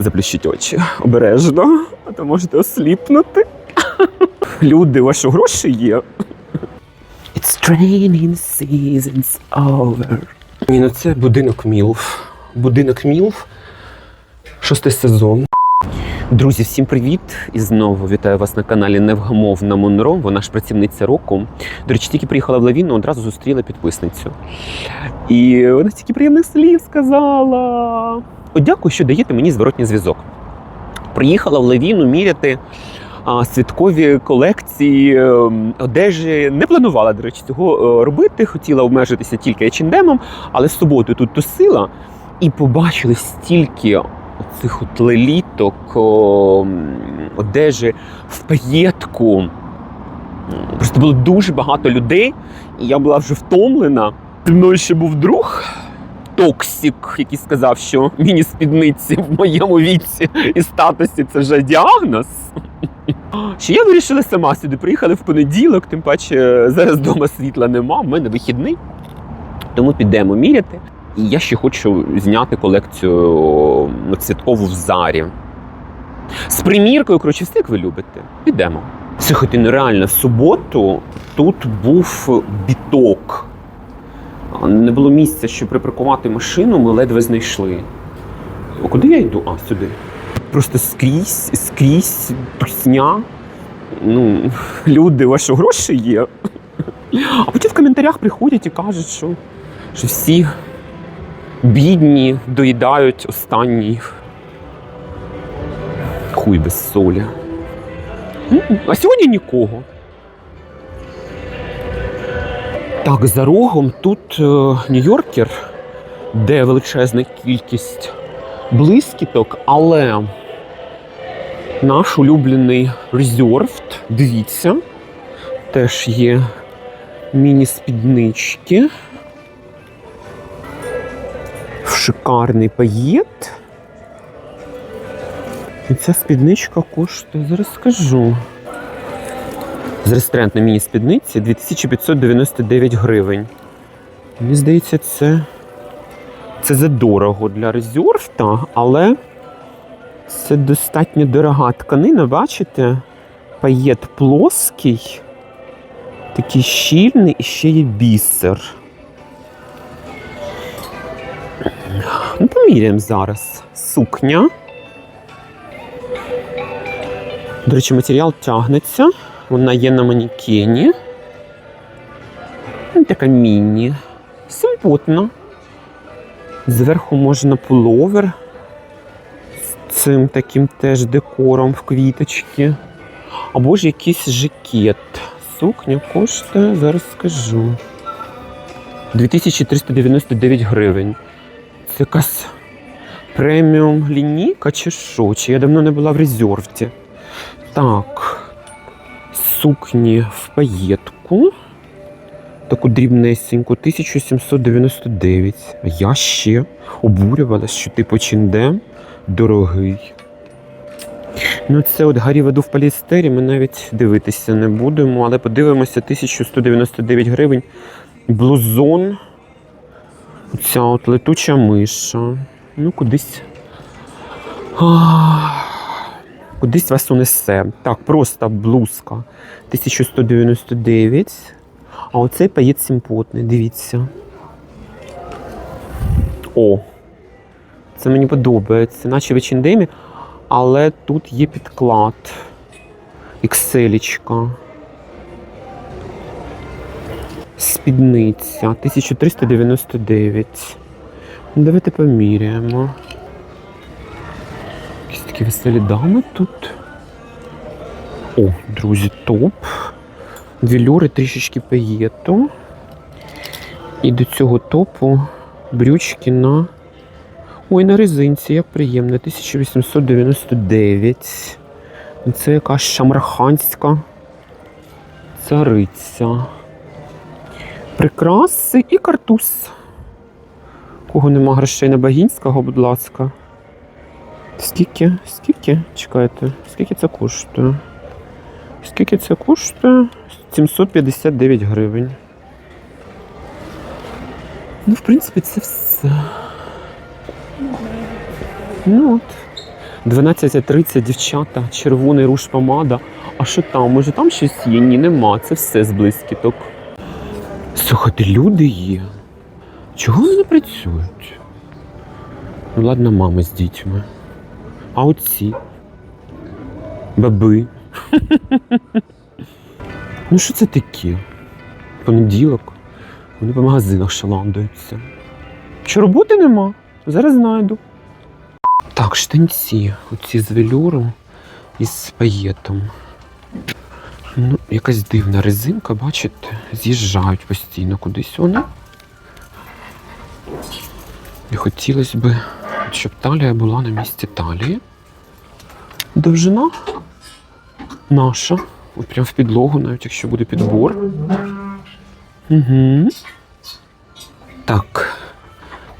Заплющіть очі обережно, а то можете осліпнути. Люди, ваші гроші є. It's training season's over. Ні, ну це будинок Мілф. Будинок Мілф. Шостий сезон. Друзі, всім привіт! І знову вітаю вас на каналі Невгамовна Монро. Вона ж працівниця року. До речі, тільки приїхала в Лавіну, одразу зустріла підписницю. І вона стільки приємних слів сказала. От дякую, що даєте мені зворотній зв'язок. Приїхала в Лавіну міряти а, святкові колекції е, одежі. Не планувала, до речі, цього е, робити. Хотіла обмежитися тільки H&M, але з суботу тут тусила і побачили стільки оцих от леліток, о, одежі в паєтку. Просто було дуже багато людей, і я була вже втомлена. Зі мною ще був друг. Токсік, який сказав, що міні-спідниці в моєму віці і статусі це вже діагноз. Що я вирішила сама сюди. Приїхали в понеділок, тим паче зараз вдома світла нема, в мене вихідний. Тому підемо міряти. І я ще хочу зняти колекцію ну, святкову в зарі. З приміркою, коротше, все як ви любите. Підемо. Слухайте, ну реально, в суботу тут був біток. Не було місця, щоб припаркувати машину, ми ледве знайшли. А куди я йду? А, сюди. Просто скрізь, скрізь тусня. Ну, люди, ваші гроші є. А потім в коментарях приходять і кажуть, що, що всі бідні доїдають останній хуй без солі. А сьогодні нікого. Так, за рогом тут е, Нью-Йоркер, де величезна кількість блискіток, але наш улюблений Reserved, дивіться, теж є міні-спіднички. Шикарний паєт. І ця спідничка коштує, зараз скажу. Зараз тренд на міні-спідниці 2599 гривень. Мені здається, це, це задорого для резервта, але це достатньо дорога тканина, бачите? Паєт плоский, такий щільний і ще є бісер. Ну, поміряємо зараз. Сукня. До речі, матеріал тягнеться. Вона є на манікені. Така міні. Симпотна. Зверху можна пуловер з цим таким теж декором в квіточки. Або ж якийсь жакет. Сукня коштує, зараз скажу. 2399 гривень. Це якась преміум лінійка чи що? Чи я давно не була в резервті. Так. Сукні в паєтку. Таку дрібнесеньку, 1799. А я ще обурювалась, що типу чиндем дорогий. Ну, це от гарі воду в поліестері, ми навіть дивитися не будемо, але подивимося, 1199 гривень. Блузон. Оця от летуча миша. Ну, кудись. Ах, Кудись вас унесе. Так, просто блузка. 1199. А оцей паєт симпотний, дивіться. О! Це мені подобається. Наче в але тут є підклад. Ікселічка. Спідниця 1399. Ну, Давайте поміряємо. Такі веселі дами тут. О, друзі, топ. Велюри трішечки паєту. І до цього топу брючки на. Ой, на резинці, як приємно. 1899. Це якась шамраханська цариця. Прикраси і картуз. Кого нема грошей на Багінського, будь ласка. Скільки? Скільки? Чекайте, скільки це коштує? Скільки це коштує? 759 гривень. Ну, в принципі, це все. Ну от. 12.30 дівчата, червоний руш помада. А що там? Може там щось є? Ні, нема. Це все з блискіток. Слухайте, люди є. Чого вони працюють? Ну, ладно, мами з дітьми. А оці? Баби. ну, що це таке? Понеділок. Вони по магазинах шаландаються. Чи роботи нема? Зараз знайду. Так, штанці. Оці з велюром і з паєтом. Ну, якась дивна резинка, бачите, з'їжджають постійно кудись вони. І хотілося б, щоб талія була на місці талії. Довжина наша. От прям в підлогу, навіть якщо буде підбор. Угу. Так.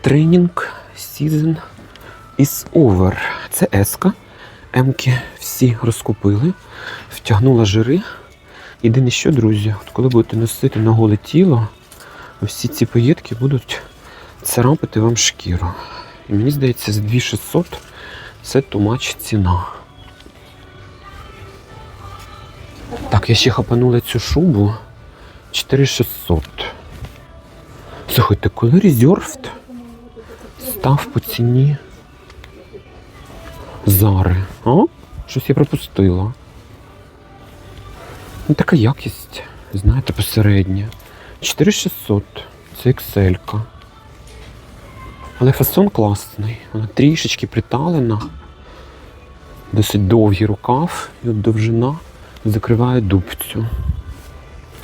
Тренінг season is over. Це еска. Емки всі розкупили, втягнула жири. Єдине що, друзі, от коли будете носити на голе тіло, всі ці поїдки будуть царапати вам шкіру. І мені здається, за 2600 це тумач ціна. Так, я ще хапанула цю шубу 4600. Слухайте, коли резервд став по ціні Зари. А? Щось я пропустила. Ну, така якість, знаєте, посередня. 4600. Це XL. -ка. Але фасон класний. Вона трішечки приталена. Досить довгий рукав і от довжина закриває дубцю.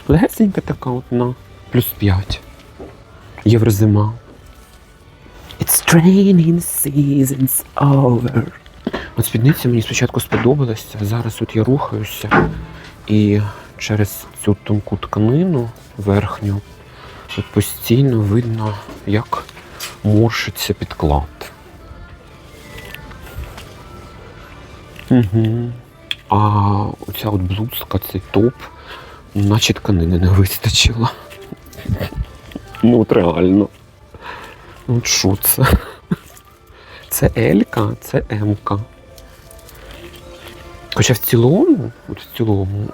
Легесенька така от на плюс 5. Єврозима. It's training season's over. От спідниця мені спочатку сподобалася, зараз от я рухаюся і через цю тонку тканину верхню от постійно видно, як морщиться підклад. Угу. А оця от блузка, цей топ, наче тканини не вистачило. Ну от реально. Ну от що це? Це Елька, це Емка. Хоча в цілому, от в цілому,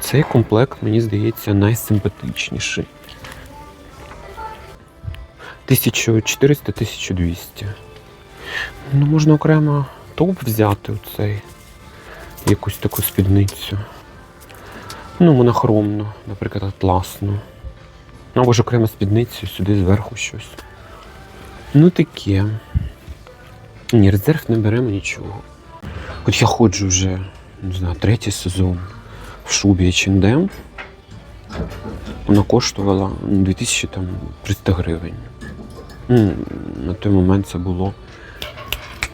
цей комплект, мені здається, найсимпатичніший. 1400-1200. Ну, можна окремо топ взяти оцей, якусь таку спідницю. Ну, монохромну, наприклад, атласну. Або ж окремо спідницю, сюди зверху щось. Ну таке. Ні, резерв не беремо нічого. От я ходжу вже, не знаю, третій сезон в шубі H&M. Вона коштувала ну, 2300 гривень. Ну, на той момент це було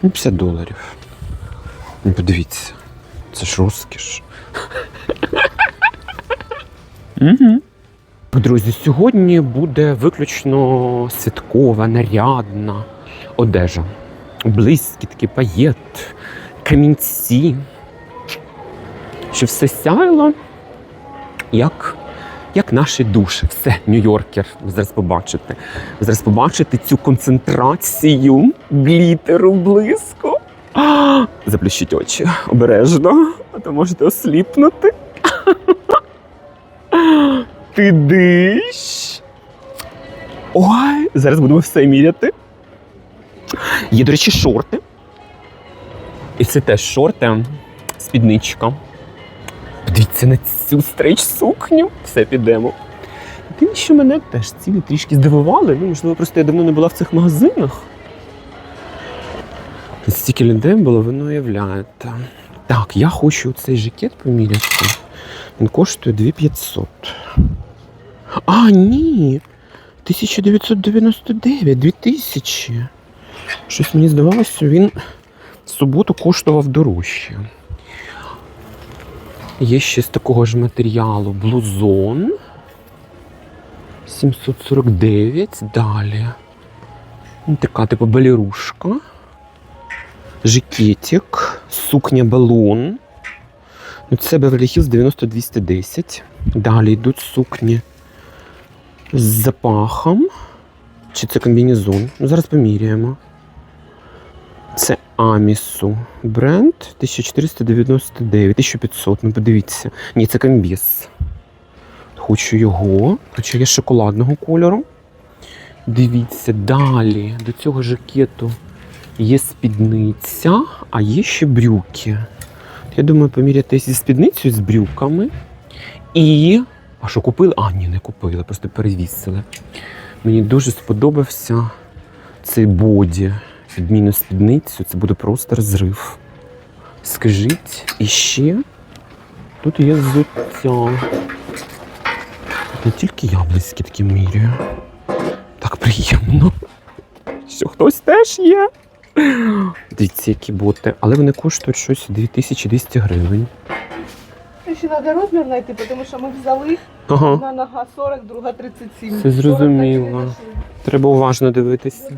ну, 50 доларів. Ну, подивіться, це ж розкіш. Друзі, сьогодні буде виключно святкова, нарядна одежа. Блискітки, паєт, камінці. Щоб все сяяло, як, як наші душі. Все, Нью-Йоркер. Зараз побачите. Зараз побачите цю концентрацію глітеру. А, Заплющіть очі обережно, а то можете осліпнути. Ти диш. Ой, зараз будемо все міряти. Є, до речі, шорти. І це теж шорти, спідничка. Подивіться на цю стрейч сукню. Все підемо. Єдине, що мене теж ціни трішки здивували. Ну, можливо, просто я давно не була в цих магазинах. Стільки людей було, ви не уявляєте. Так, я хочу цей жакет поміряти. Він коштує 2500. А, ні. 1999, 2000. Щось мені здавалося, він в суботу коштував дорожче. Є ще з такого ж матеріалу блузон. 749. Далі. Ну, Така типу балерушка. Жакетик, сукня балон. Це Beverly Hills 90210. Далі йдуть сукні з запахом. Чи це комбінезон? Ну, зараз поміряємо. Це. Амісу. Бренд 1499, 1500, ну подивіться. Ні, це комбіз. Хочу його. Хоча є шоколадного кольору. Дивіться, далі до цього жакету є спідниця, а є ще брюки. Я думаю, поміряти зі спідницею з брюками. І. А що купили? А, ні, не купили, просто перевісили. Мені дуже сподобався цей боді. Відміну спідницю, це буде просто розрив. Скажіть, і ще тут є взуття. Не тільки я близькі такі міряю. Так приємно. Що хтось теж є. Дивіться, які боти. Але вони коштують щось 2200 гривень. Ще треба розмір знайти, тому що ми взяли Ага. одна нога 40, друга 37. Це зрозуміло. 40 так і не Треба уважно дивитися.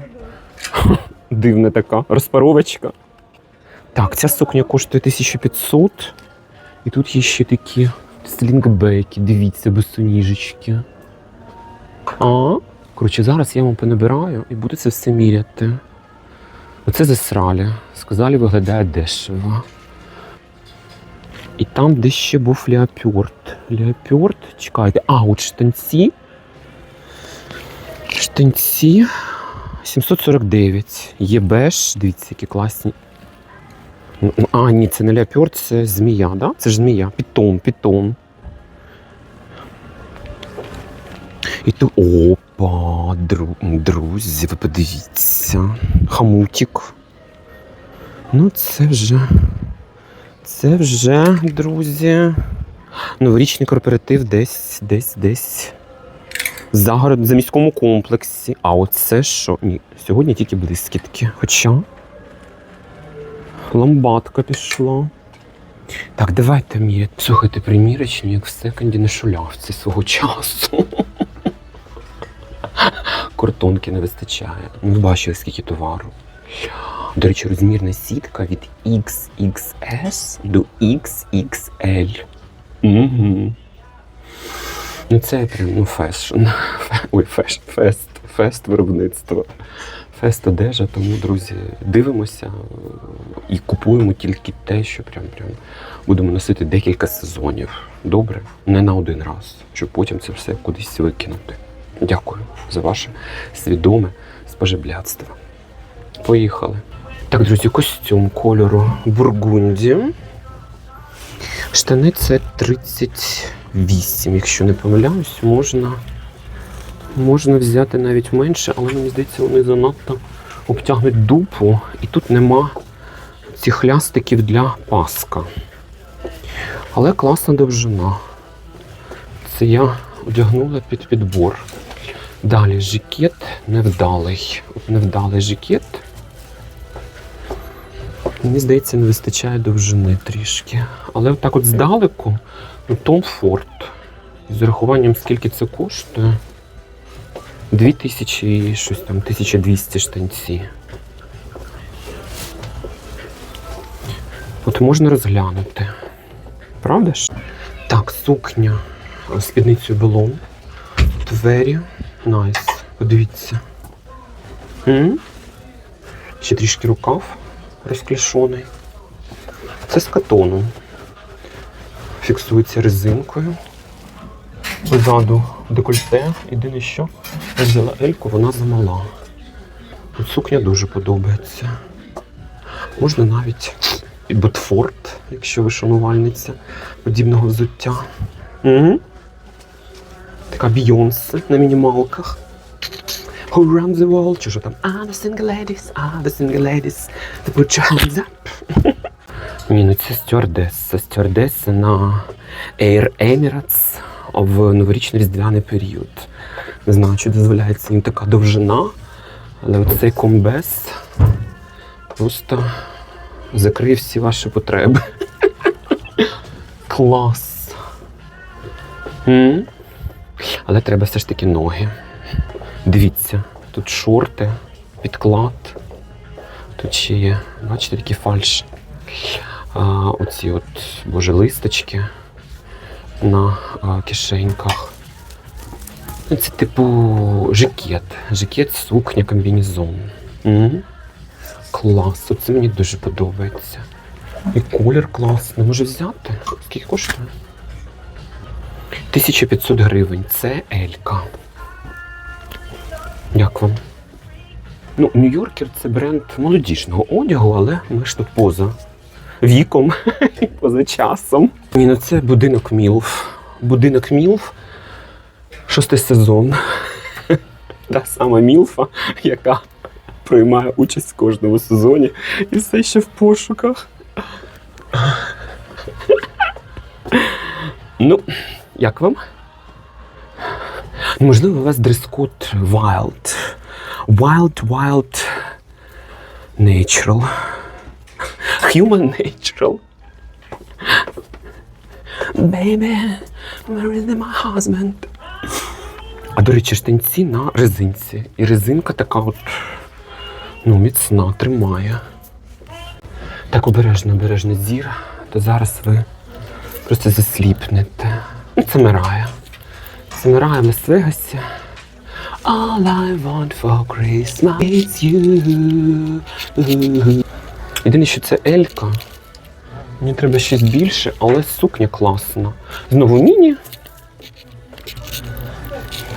Дивна така розпаровочка. Так, ця сукня коштує 1500. І тут є ще такі слінгбеки, дивіться, босоніжечки. А, коротше, зараз я вам понабираю і буду це все міряти. Оце засралі. Сказали, виглядає дешево. І там, де ще був леопард. Леопард, чекайте. А, от штанці. Штанці 749. Є беж, дивіться, які класні. Ну, А, ні, це не леопард, це змія, да? Це ж змія. Пітон, пітон. І тут. Опа, дру... друзі, ви подивіться. Хамутик. Ну, це вже. Це вже, друзі. Новорічний корпоратив десь, десь, десь. Загород за міському комплексі. А оце що? Ні, сьогодні тільки блискітки. Хоча. Ламбадка пішла. Так, давайте міряти. Слухайте, примірочні, як в секонді на шулявці свого часу. Картонки не вистачає. Ну, бачили, скільки товару. До речі, розмірна сітка від XXS до XXL. Угу. Ну, це прям ну, фешн. Ой, феш, фест, фест виробництво. Фест одежа, тому, друзі, дивимося е, і купуємо тільки те, що прям прям будемо носити декілька сезонів. Добре? Не на один раз, щоб потім це все кудись викинути. Дякую за ваше свідоме споживляцтво. Поїхали. Так, друзі, костюм кольору бургунді. Штани це 38, якщо не помиляюсь, можна, можна взяти навіть менше, але мені здається, вони занадто обтягнуть дупу, і тут нема цих хлястиків для паска. Але класна довжина. Це я одягнула під підбор. Далі жакет невдалий. Невдалий жакет. Мені здається, не вистачає довжини трішки. Але отак от здалеку, Том Форд. З урахуванням, скільки це коштує. 2000 і щось там, 1200 штанці. От можна розглянути. Правда ж? Так, сукня з спідницею белон. Двері. Найс. Подивіться. М? Ще трішки рукав розклішений. Це з катону. Фіксується резинкою. Позаду декольте. Єдине що, я взяла ельку, вона замала. От сукня дуже подобається. Можна навіть і ботфорд, якщо ви шанувальниця подібного взуття. Угу. Така Бійонсе на мінімалках. Who runs the world? Чи що там? Ah, the single ladies, ah, the single ladies. To put your hands up. Ні, ну це стюардеса. Стюардеса на Air Emirates в новорічний різдвяний період. Не знаю, чи дозволяється їм така довжина, але от цей комбез просто закриє всі ваші потреби. Клас. Але треба все ж таки ноги. Дивіться, тут шорти, підклад. Тут ще є, бачите, такі фальш. Оці от, боже, листочки на кишеньках. Ну, Це типу жакет. Жакет, сукня, комбінезон. М? Клас, оце мені дуже подобається. І колір класний. Може взяти? Скільки коштує? 1500 гривень. Це Елька. Як вам? Ну, Нью-Йоркер це бренд молодіжного одягу, але ми ж тут поза віком і поза часом. Ні, ну це будинок Мілф. Будинок Мілф. Шостий сезон. Та сама Мілфа, яка приймає участь в кожному сезоні і все ще в пошуках. Ну, як вам? Можливо, у вас дрес-код Wild. Wild, wild, natural. Human natural. Baby, where is my husband? А до речі, штанці на резинці. І резинка така от ну, міцна, тримає. Так обережно, обережно зір, то зараз ви просто засліпнете. Ну, це Мирая. Це Мирая в Лас-Вегасі. All I want for Christmas is you. Єдине, що це Елька. Мені треба щось більше, але сукня класна. Знову міні.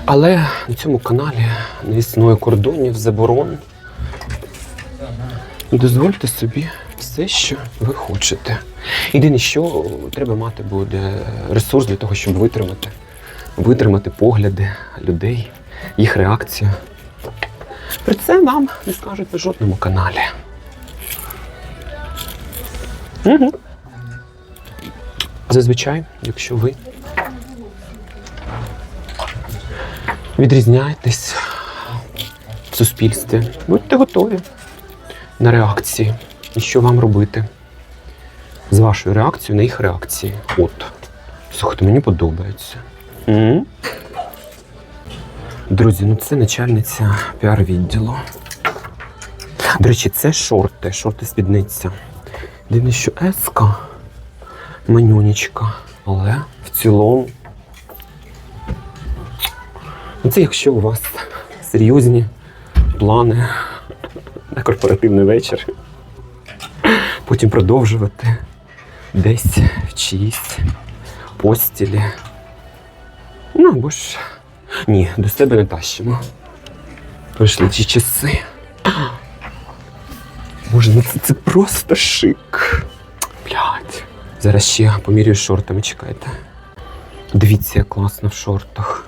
Але на цьому каналі не існує кордонів, заборон. Дозвольте собі все, що ви хочете. Єдине, що треба мати буде ресурс для того, щоб витримати. Витримати погляди людей, їх реакцію. Про це вам не скажуть на жодному каналі. Угу. Зазвичай, якщо ви відрізняєтесь в суспільстві, будьте готові на реакції. І що вам робити з вашою реакцією на їх реакції. От. Слухайте, мені подобається. М? Друзі, ну це начальниця піар-відділу. До речі, це шорти, шорти Єдине, що еска, манюнічка, але в цілому. Ну, Це якщо у вас серйозні плани на корпоративний вечір. Потім продовжувати десь в чиїсь постілі. Ну або ж ні, до себе не тащимо. Пройшли ті часи. Боже, ну це, це просто шик. Блядь. Зараз ще помірюю шортами, чекайте. Дивіться, як класно в шортах.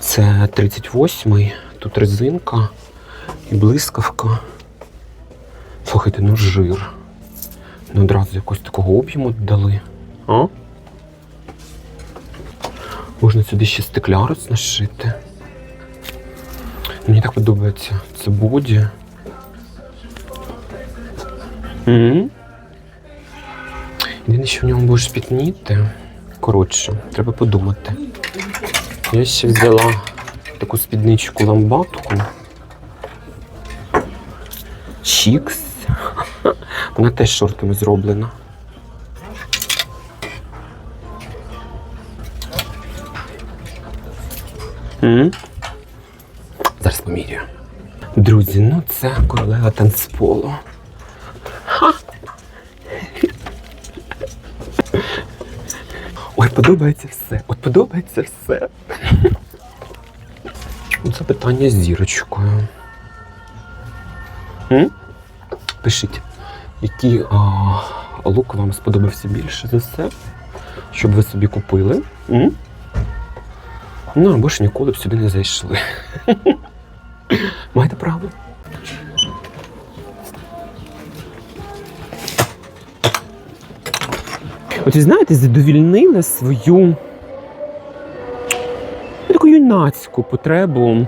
Це 38-й, тут резинка і блискавка. Слухайте, ну жир. Ну одразу якось такого об'єму дали. А? Можна сюди ще стеклярус нашити. Мені так подобається. Це боді. М? Єдине, що в ньому будеш пітніти. Коротше, треба подумати. Я ще взяла таку спідничку ламбатку. Чікс. Вона теж шортами зроблена. М? Зараз поміряю. Друзі, ну це королева танцполу. Ха! Ой, подобається все. От подобається все. Це питання з зірочкою. М? Пишіть, який а, лук вам сподобався більше за все, щоб ви собі купили. М? Ну або ж ніколи б сюди не зайшли. От знаєте, задовільнили свою таку юнацьку потребу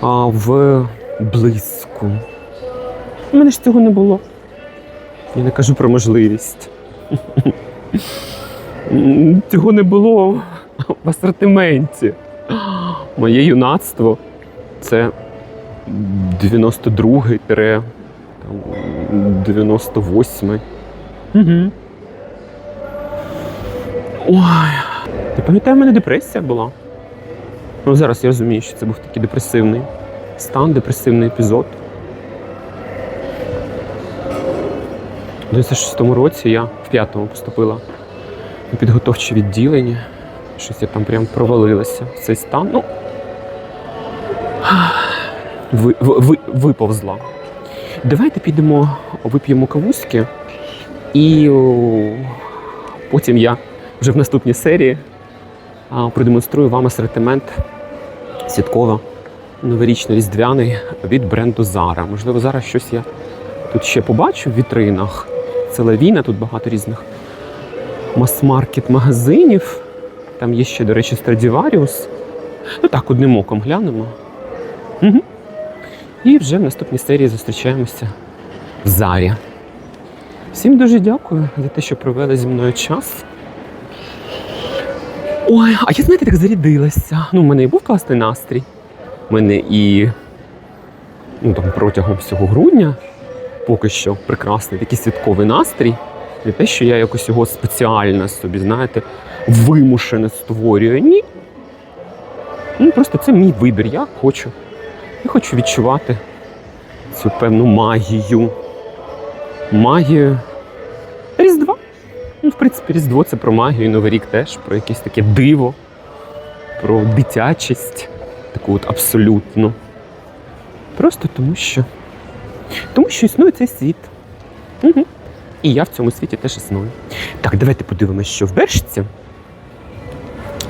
а, в блиску. У мене ж цього не було. Я не кажу про можливість. Цього не було в асортименті. Моє юнацтво це 92-й, 98-й. Угу. Ой. Ти пам'ятаю, в мене депресія була. Ну, зараз я розумію, що це був такий депресивний стан, депресивний епізод. У 96-му році я в п'ятому поступила на підготовче відділення. Щось я там прям провалилася в цей стан. Ну, ви, ви, ви- виповзла. Давайте підемо, вип'ємо кавуськи, і потім я вже в наступній серії продемонструю вам асортимент святково новорічно-різдвяний від бренду Zara. Можливо, зараз щось я тут ще побачу в вітринах. Це лавіна, тут багато різних мас-маркет магазинів. Там є ще, до речі, Stradivarius. Ну так, одним оком глянемо. Угу. І вже в наступній серії зустрічаємося в Зарі. Всім дуже дякую за те, що провели зі мною час. Ой, а я знаєте, так зарядилася. Ну, в мене і був класний настрій. У мене і ну, там, протягом всього грудня поки що прекрасний такий святковий настрій. Не те, що я якось його спеціально собі, знаєте, вимушено створюю. Ні. Ну, просто це мій вибір. Я хочу. Я хочу відчувати цю певну магію. Магію. Ну, в принципі, Різдво це про магію, Новий рік теж, про якесь таке диво, про дитячість, таку от абсолютну. Просто тому що. Тому що існує цей світ. Угу. І я в цьому світі теж існую. Так, давайте подивимося, що в Бершці.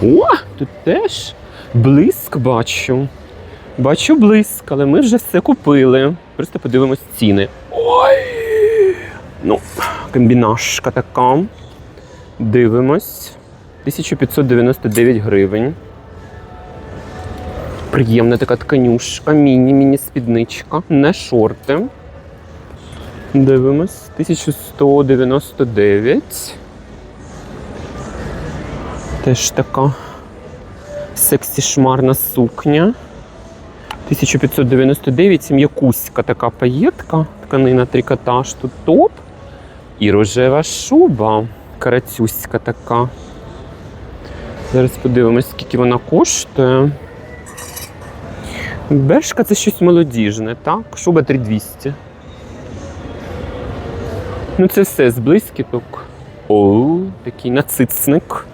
О, тут теж блиск бачу. Бачу блиск, але ми вже все купили. Просто подивимось ціни. Ой! Ну, комбінашка така. Дивимось. 1599 гривень. Приємна така тканюшка, міні-міні спідничка, не шорти. Дивимось. 1199. Теж така сексі шмарна сукня. 1599, м'якуська така паєтка, тканина трикотаж, тут топ. І рожева шуба, карацюська така. Зараз подивимось, скільки вона коштує. Бершка це щось молодіжне, так? Шуба 3200. Ну, це все з блискіток. О, такий нацицник.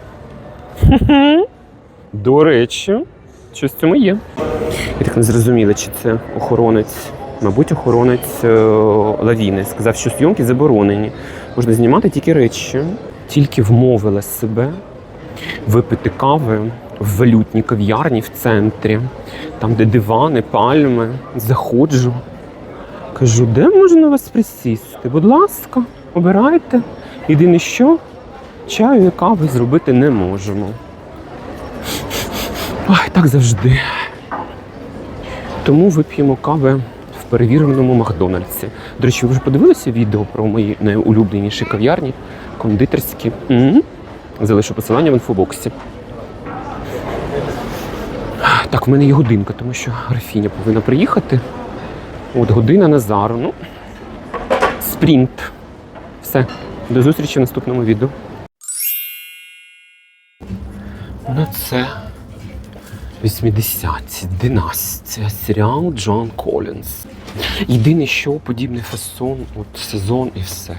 До речі, щось в цьому є. Я так не зрозуміла, чи це охоронець, мабуть, охоронець е, лавіни. Сказав, що зйомки заборонені. Можна знімати тільки речі. Тільки вмовила себе випити кави в валютній кав'ярні в центрі, там, де дивани, пальми. Заходжу. Кажу, де можна вас присісти? Будь ласка, обирайте. Єдине що, чаю і кави зробити не можемо. Ой, так завжди. Тому вип'ємо кави в перевіреному Макдональдсі. До речі, ви вже подивилися відео про мої найулюбленіші кав'ярні, кондитерські. М? Залишу посилання в інфобоксі. Так, в мене є годинка, тому що графіня повинна приїхати. От година Назару. Ну, спринт. Все. До зустрічі в наступному відео. Ну, це 80-ті, династія, серіал Джон Колінс. Єдине, що подібний фасон, от сезон і все.